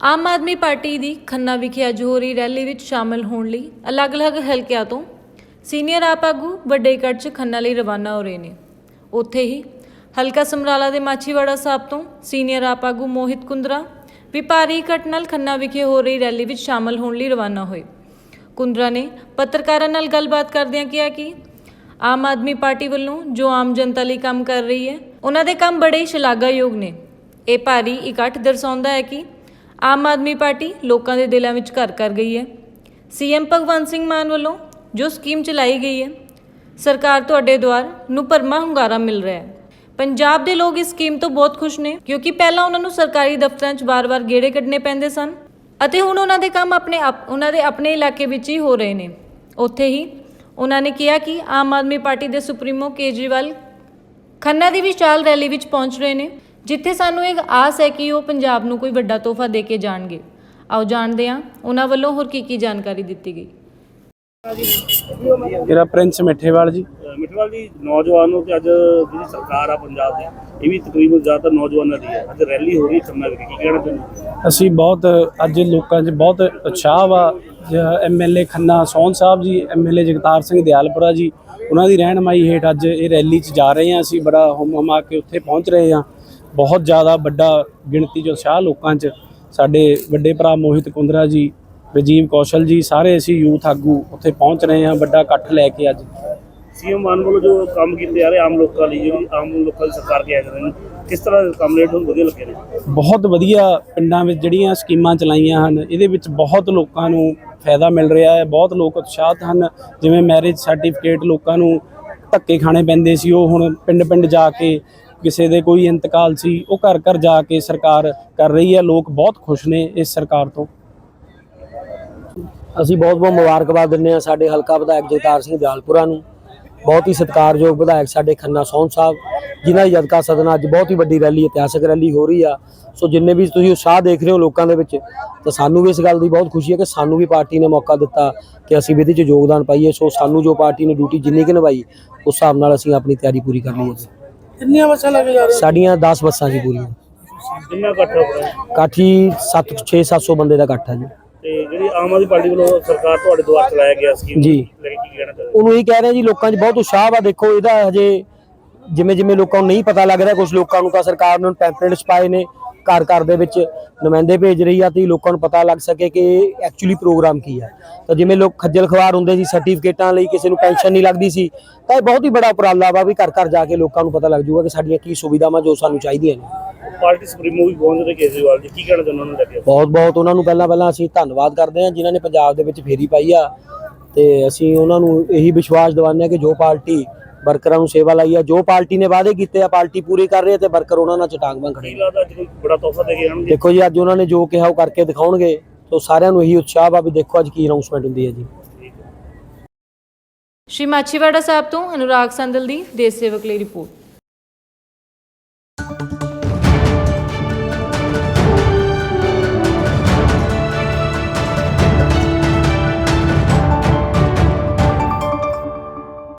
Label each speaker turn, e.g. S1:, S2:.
S1: ਆਮ Aadmi party ਦੀ ਖੰਨਾ ਵਿਖੇ ਅੱਜ ਹੋ ਰਹੀ ਰੈਲੀ ਵਿੱਚ ਸ਼ਾਮਲ ਹੋਣ ਲਈ ਅਲੱਗ-ਅਲੱਗ ਹਲਕਿਆਂ ਤੋਂ ਸੀਨੀਅਰ ਆਪ ਆਗੂ, ਵੱਡੇ ਇਕੱਠ 'ਚ ਖੰਨਾ ਲਈ ਰਵਾਨਾ ਹੋ ਰਹੇ ਨੇ। ਉੱਥੇ ਹੀ ਹਲਕਾ ਸਮਰਾਲਾ ਦੇ ਮਾਛੀਵਾੜਾ ਸਾਹਿਬ ਤੋਂ ਸੀਨੀਅਰ ਆਪ ਆਗੂ ਮੋਹਿਤ ਕੁੰਦਰਾ ਵੀ ਭਾਰੀ ਇਕੱਠ ਨਾਲ ਖੰਨਾ ਵਿਖੇ ਹੋ ਰਹੀ ਰੈਲੀ ਵਿੱਚ ਸ਼ਾਮਲ ਹੋਣ ਲਈ ਰਵਾਨਾ ਹੋਏ। ਕੁੰਦਰਾ ਨੇ ਪੱਤਰਕਾਰਾਂ ਨਾਲ ਗੱਲਬਾਤ ਕਰਦਿਆਂ ਕਿਹਾ ਕਿ ਆਮ ਆਦਮੀ ਪਾਰਟੀ ਵੱਲੋਂ ਜੋ ਆਮ ਜਨਤਾ ਲਈ ਕੰਮ ਕਰ ਰਹੀ ਹੈ, ਉਹਨਾਂ ਦੇ ਕੰਮ ਬੜੇ ਸ਼ਲਾਘਾਯੋਗ ਨੇ। ਇਹ ਭਾਰੀ ਇਕੱਠ ਦਰਸਾਉਂਦਾ ਹੈ ਕਿ ਆਮ ਆਦਮੀ ਪਾਰਟੀ ਲੋਕਾਂ ਦੇ ਦਿਲਾਂ ਵਿੱਚ ਘਰ ਕਰ ਗਈ ਹੈ। ਸੀਐਮ ਭਗਵੰਤ ਸਿੰਘ ਮਾਨ ਵੱਲੋਂ ਜੋ ਸਕੀਮ ਚਲਾਈ ਗਈ ਹੈ, ਸਰਕਾਰ ਤੁਹਾਡੇ ਦੁਆਰ ਨੂੰ ਭਰਮਾ ਹੁੰਗਾਰਾ ਮਿਲ ਰਿਹਾ ਹੈ। ਪੰਜਾਬ ਦੇ ਲੋਕ ਇਸ ਸਕੀਮ ਤੋਂ ਬਹੁਤ ਖੁਸ਼ ਨੇ, ਕਿਉਂਕਿ ਪਹਿਲਾਂ ਉਹਨਾਂ ਨੂੰ ਸਰਕਾਰੀ ਦਫ਼ਤਰਾਂ 'ਚ ਵਾਰ-ਵਾਰ ਗੇੜੇ ਕੱਢਣੇ ਪੈਂਦੇ ਸਨ ਅਤੇ ਹੁਣ ਉਹਨਾਂ ਦੇ ਕੰਮ ਆਪਣੇ ਆਪ, ਉਹਨਾਂ ਦੇ ਆਪਣੇ ਇਲਾਕੇ ਵਿੱਚ ਹੀ ਹੋ ਰਹੇ ਨੇ। ਉੱਥੇ ਹੀ ਉਹਨਾਂ ਨੇ ਕਿਹਾ ਕਿ ਆਮ ਆਦਮੀ ਪਾਰਟੀ ਦੇ ਸੁਪਰੀਮੋ ਕੇਜਰੀਵਾਲ ਖੰਨਾ ਦੀ ਵਿਸ਼ਾਲ ਰੈਲੀ ਵਿੱਚ ਪਹੁੰਚ ਰਹੇ ਨੇ। ਜਿੱਥੇ ਸਾਨੂੰ ਇੱਕ ਆਸ ਹੈ ਕਿ ਉਹ ਪੰਜਾਬ ਨੂੰ ਕੋਈ ਵੱਡਾ ਤੋਹਫਾ ਦੇ ਕੇ ਜਾਣਗੇ। ਆਓ ਜਾਣਦੇ ਹਾਂ ਉਹਨਾਂ ਵੱਲੋਂ ਹੋਰ ਕੀ ਕੀ ਜਾਣਕਾਰੀ ਦਿੱਤੀ ਗਈ?
S2: ਮੇਰਾ ਪ੍ਰਿੰਸ ਮਿੱਠੇਵਾਲ ਜੀ।
S3: ਮਿਠਵਾਲ ਜੀ ਨੌਜਵਾਨ ਨੂੰ ਤੇ ਅੱਜ ਜਿਹੜੀ ਸਰਕਾਰ ਆ ਪੰਜਾਬ ਦੀ ਇਹ ਵੀ ਤਕਰੀਬਨ ਜ਼ਿਆਦਾਤਰ ਨੌਜਵਾਨਾਂ ਦੀ ਹੈ। ਅੱਜ ਰੈਲੀ ਹੋ ਰਹੀ ਵਿਖੇ ਕੀ ਕਹਿਣਾ ਚਾਹੁੰਦੇ
S2: ਅਸੀਂ ਬਹੁਤ ਅੱਜ ਲੋਕਾਂ 'ਚ ਬਹੁਤ ਉਤਸ਼ਾਹ ਵਾ। ਐਮਐਲਏ ਖੰਨਾ ਸੋਹਣ ਸਾਹਿਬ ਜੀ ਐਮਐਲਏ ਜਗਤਾਰ ਸਿੰਘ ਦਿਆਲਪੁਰਾ ਜੀ ਉਹਨਾਂ ਦੀ ਰਹਿਨਮਾਈ ਹੇਠ ਅੱਜ ਇਹ ਰੈਲੀ 'ਚ ਜਾ ਰਹੇ ਹਾਂ ਅਸੀਂ ਬੜਾ ਹੁਮ ਹਮਾ ਕੇ ਉੱਥੇ ਪਹੁੰਚ ਰਹੇ ਹਾਂ। ਬਹੁਤ ਜ਼ਿਆਦਾ ਵੱਡਾ ਗਿਣਤੀ 'ਚ ਉਤਸ਼ਾਹ ਲੋਕਾਂ 'ਚ ਸਾਡੇ ਵੱਡੇ ਭਰਾ ਮੋਹਿਤ ਕੁੰਦਰਾ ਜੀ ਰਜੀਵ ਕੌਸ਼ਲ ਜੀ ਸਾਰੇ ਅਸੀਂ ਯੂਥ ਆਗੂ ਉੱਥੇ ਪਹੁੰਚ ਰਹੇ ਹਾਂ ਵੱਡਾ ਇਕੱਠ ਲੈ ਕੇ ਅੱਜ।
S3: ਸੀਐਮ ਮਾਨ ਵੱਲੋਂ ਜੋ ਕੰਮ ਕੀਤੇ ਜਾ ਰਹੇ ਆਮ ਲੋਕਾਂ ਲਈ ਜਿਹੜੀ ਆਮ ਲੋਕਾਂ ਦੀ ਸਰਕਾਰ ਕਿਹਾ ਜਾਂਦੇ ਨੇ ਕਿਸ ਤਰ੍ਹਾਂ ਦੇ ਕੰਮ ਨੇ ਤੁਹਾਨੂੰ ਵਧੀਆ ਲੱਗੇ ਨੇ?
S2: ਬਹੁਤ ਵਧੀਆ ਪਿੰਡਾਂ ਵਿੱਚ ਜਿਹੜੀਆਂ ਸਕੀਮਾਂ ਚਲਾਈਆਂ ਹਨ ਇਹਦੇ ਵਿੱਚ ਬਹੁਤ ਲੋਕਾਂ ਨੂੰ ਫਾਇਦਾ ਮਿਲ ਰਿਹਾ ਹੈ ਬਹੁਤ ਲੋਕ ਉਤਸ਼ਾਹਤ ਹਨ ਜਿਵੇਂ ਮੈਰਿਜ ਸਰਟੀਫਿਕੇਟ ਲੋਕਾਂ ਨੂੰ ਧੱਕੇ ਖਾਣੇ ਪੈਂਦੇ ਸੀ ਉਹ ਹੁਣ ਪਿੰਡ-ਪਿੰਡ ਜਾ ਕੇ ਕਿਸੇ ਦੇ ਕੋਈ ਇੰਤਕਾਲ ਸੀ, ਉਹ ਘਰ ਘਰ ਜਾ ਕੇ ਸਰਕਾਰ ਕਰ ਰਹੀ ਹੈ। ਲੋਕ ਬਹੁਤ ਖੁਸ਼ ਨੇ ਇਸ ਸਰਕਾਰ ਤੋਂ।
S4: ਅਸੀਂ ਬਹੁਤ ਬਹੁਤ ਮੁਬਾਰਕਬਾਦ ਦਿੰਦੇ ਹਾਂ ਸਾਡੇ ਹਲਕਾ ਵਿਧਾਇਕ ਜਗਤਾਰ ਸਿੰਘ ਦਿਆਲਪੁਰਾ ਨੂੰ। ਬਹੁਤ ਹੀ ਸਤਿਕਾਰਯੋਗ ਵਿਧਾਇਕ ਸਾਡੇ ਖੰਨਾ ਸੋਹਣ ਸਾਹਿਬ, ਜਿਨ੍ਹਾਂ ਦੀ ਜਦਕਾ ਸਦਨ ਅੱਜ ਬਹੁਤ ਹੀ ਵੱਡੀ ਰੈਲੀ, ਇਤਿਹਾਸਕ ਰੈਲੀ ਹੋ ਰਹੀ ਆ। ਸੋ ਜਿੰਨੇ ਵੀ ਤੁਸੀਂ ਉਤਸ਼ਾਹ ਦੇਖ ਰਹੇ ਹੋ ਲੋਕਾਂ ਦੇ ਵਿੱਚ, ਤਾਂ ਸਾਨੂੰ ਵੀ ਇਸ ਗੱਲ ਦੀ ਬਹੁਤ ਖੁਸ਼ੀ ਹੈ ਕਿ ਸਾਨੂੰ ਵੀ ਪਾਰਟੀ ਨੇ ਮੌਕਾ ਦਿੱਤਾ ਕਿ ਅਸੀਂ ਵੀ ਇਹਦੇ 'ਚ ਯੋਗਦਾਨ ਪਾਈਏ। ਸੋ ਸਾਨੂੰ ਜੋ ਪਾਰਟੀ ਨੇ ਡਿਊਟੀ ਜਿੰਨੀ ਕਿ ਨਿਭਾਈ, ਉਸ ਹਿਸਾਬ ਨਾਲ ਅਸੀਂ ਆਪਣੀ ਤਿਆਰੀ ਪੂਰੀ ਕਰ ਲਈ ਹੈ।
S2: ਕਿੰਨੀਆਂ ਬੱਸਾਂ ਲੱਗ ਜਾ
S4: ਸਾਡੀਆਂ 10 ਬੱਸਾਂ ਜੀ ਪੂਰੀਆਂ।
S3: ਕਿੰਨਾ ਇਕੱਠ ਹੋ ਰਿਹਾ
S4: ਕਾਠੀ 7 6 700 ਬੰਦੇ ਦਾ ਇਕੱਠ ਹੈ ਜੀ।
S3: ਤੇ ਜਿਹੜੀ ਆਮ ਆਦਮੀ ਪਾਰਟੀ ਵੱਲੋਂ ਸਰਕਾਰ ਤੁਹਾਡੇ ਦੁਆਰ ਚਲਾਇਆ ਗਿਆ ਸਕੀਮ
S4: ਜੀ।
S3: ਲੈ ਕੇ ਕੀ ਕਹਿਣਾ ਚਾਹੁੰਦੇ
S4: ਉਹਨੂੰ ਇਹ ਕਹਿ ਰਹੇ ਜੀ ਲੋਕਾਂ 'ਚ ਬਹੁਤ ਉਤਸ਼ਾਹ ਵਾ। ਦੇਖੋ ਇਹਦਾ ਹਜੇ ਜਿਵੇਂ ਜਿਵੇਂ ਲੋਕਾਂ ਨੂੰ ਨਹੀਂ ਪਤਾ ਲੱਗ ਰਿਹਾ ਕੁਝ ਲੋਕਾਂ ਨੂੰ ਤਾਂ ਸਰਕਾਰ ਨੇ ਪੈਂਪਲੇਟਸ ਪਾਏ ਨੇ। ਘਰ ਘਰ ਦੇ ਵਿੱਚ ਨੁਮਾਇੰਦੇ ਭੇਜ ਰਹੀ ਆ ਤੇ ਲੋਕਾਂ ਨੂੰ ਪਤਾ ਲੱਗ ਸਕੇ ਕਿ ਐਕਚੁਅਲੀ ਪ੍ਰੋਗਰਾਮ ਕੀ ਹੈ ਤਾਂ ਜਿਵੇਂ ਲੋਕ ਖੱਜਲ ਖਵਾਰ ਹੁੰਦੇ ਸੀ ਸਰਟੀਫਿਕੇਟਾਂ ਲਈ ਕਿਸੇ ਨੂੰ ਪੈਨਸ਼ਨ ਨਹੀਂ ਲੱਗਦੀ ਸੀ ਤਾਂ ਇਹ ਬਹੁਤ ਹੀ ਬੜਾ ਉਪਰਾਲਾ ਵਾ ਵੀ ਘਰ ਘਰ ਜਾ ਕੇ ਲੋਕਾਂ ਨੂੰ ਪਤਾ ਲੱਗ ਜਾਊਗਾ ਕਿ ਸਾਡੀਆਂ ਕੀ ਸੁਵਿਧਾਵਾਂ ਜੋ ਸਾਨੂੰ ਚਾਹੀਦੀਆਂ ਨੇ।
S3: ਪਾਰਟੀ ਸੁਪਰੀਮੋ ਵੀ ਪਹੁੰਚ ਰਹੇ ਕੇਜਰੀਵਾਲ ਜੀ ਕੀ ਕਹਿਣਾ ਚਾਹੁੰਦੇ ਉਹਨਾਂ ਨੂੰ ਲੱਗੇ
S4: ਬਹੁਤ ਬਹੁਤ ਉਹਨਾਂ ਨੂੰ ਪਹਿਲਾਂ ਪਹਿਲਾਂ ਅਸੀਂ ਧੰਨਵਾਦ ਕਰਦੇ ਹਾਂ ਜਿਨ੍ਹਾਂ ਨੇ ਪੰਜਾਬ ਦੇ ਵਿੱਚ ਫੇਰੀ ਪਾਈ ਆ ਤੇ ਅਸੀਂ ਉਹਨਾਂ ਨੂੰ ਇਹੀ ਵਿਸ਼ਵਾਸ ਦਿਵਾਉਂਦੇ ਹਾਂ ਕਿ ਜੋ ਪਾਰਟੀ ਵਰਕਰਾਂ ਨੂੰ ਸੇਵਾ ਲਈ ਆ। ਜੋ ਪਾਰਟੀ ਨੇ ਵਾਅਦੇ ਕੀਤੇ ਆ ਪਾਰਟੀ ਪੂਰੇ ਕਰ ਰਹੀ ਹੈ ਤੇ ਵਰਕਰ ਉਹਨਾਂ ਨਾਲ ਚਟਾਂਗ ਬਣ ਖੜੇ
S3: ਕੀ
S4: ਨੇ।
S3: ਲੱਗਦਾ ਅੱਜ ਕੋਈ ਬੜਾ ਤੋਹਫਾ ਦੇ ਕੇ ਜਾਣਗੇ
S4: ਦੇਖੋ ਜੀ ਅੱਜ ਉਹਨਾਂ ਨੇ ਜੋ ਕਿਹਾ ਉਹ ਕਰਕੇ ਦਿਖਾਉਣਗੇ। ਤੋਂ ਸਾਰਿਆਂ ਨੂੰ ਇਹੀ ਉਤਸ਼ਾਹ ਆ ਵੀ ਦੇਖੋ ਅੱਜ ਕੀ ਅਨਾਉਂਸਮੈਂਟ ਹੁੰਦੀ ਹੈ ਜੀ।
S1: ਸ਼੍ਰੀ ਮਾਛੀਵਾੜਾ ਸਾਹਿਬ ਤੋਂ ਅਨੁਰਾਗ ਸੰਦਲ ਦੀ ਦੇਸ਼ ਸੇਵਕ ਲਈ ਰਿਪੋਰਟ।